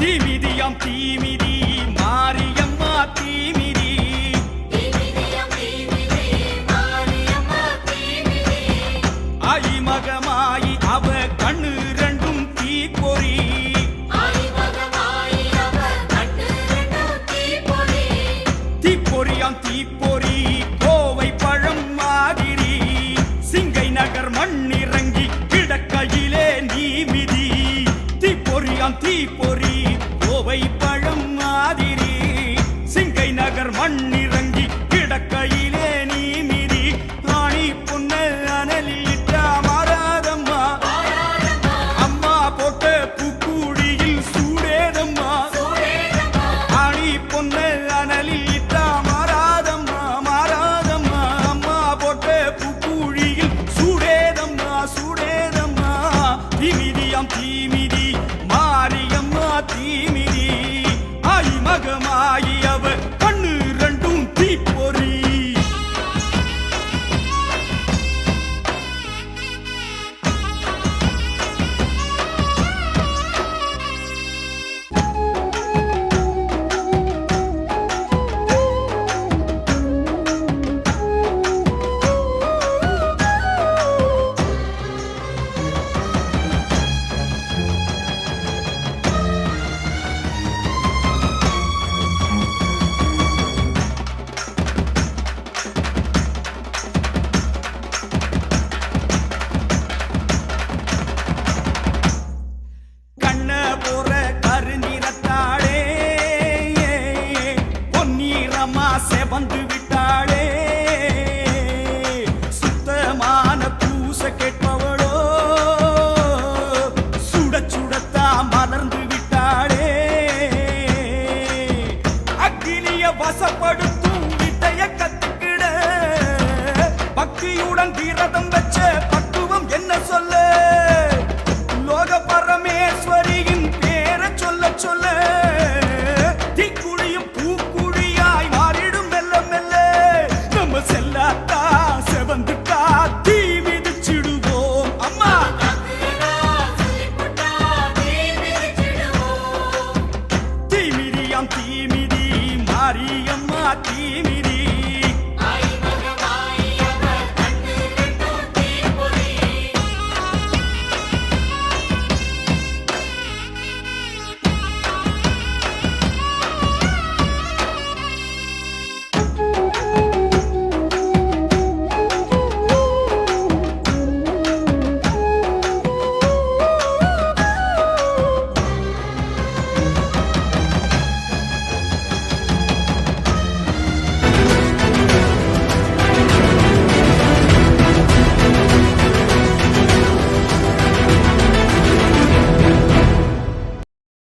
தீமிதியாம் தீமிதி. மாரியம்மா தீமிதி. தீமிதியம் தீமிதி. மாரியம்மா தீமிதி. ஆயி மகமாயி அவ கண்ணு ரெண்டும் தீப்பொறி. தீப்பொறியாம் தீப்பொறி. பொறி கோவை பழம் மாதிரி. சிங்கை நகர் மண்ணிறங்கி கிடக்கையிலே நீ மிதி. ராணி பொன்ன அனலிட்டா மாறாதம்மா. அம்மா போட்ட புக்கூடியில் சூடேதம்மா. சூடேதம்மா ஆணி பொன்ன அனலில் வந்து விட்டாளே சுத்தமான பூச கேட்பவளோ சுட சுடத்தா மலர்ந்து விட்டாளே. அக்கினிய வசப்படுத்தும் வித்தைய கத்துக்கிட பக்தியுடன் தீரதம் வச்ச பக்குவம் என்ன சொல்ல? ah